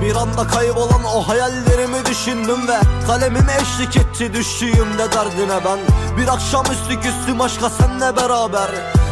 bir anda kaybolan o hayallerimi düşündüm ve Kalemim eşlik etti düştüğümde derdine ben. Bir akşamüstü küstüm aşka senle beraber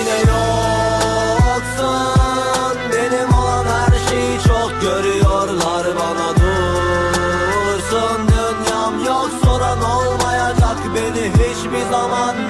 Yine yoksun. Benim olan her şeyi çok görüyorlar bana dursun. Dünyam yok soran olmayacak beni hiçbir zaman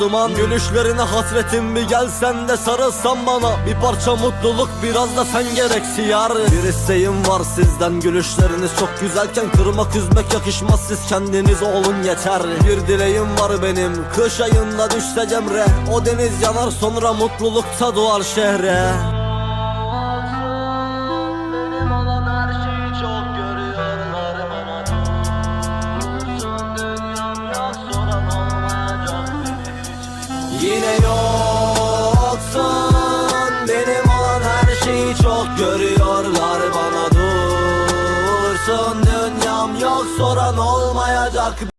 duman Gülüşlerine hasretim bir gelsen de sarılsan bana. Bir parça mutluluk biraz da sen gereksi yar Bir isteğim var sizden gülüşleriniz çok güzelken Kırmak üzmek yakışmaz. Siz kendiniz olun yeter. Bir dileğim var benim kış ayında düşse cemre O deniz yanar sonra mutlulukta doğar şehre Yine yoksun. Benim olan her şeyi çok görüyorlar. Bana dursun. Dünyam yok soran olmayacak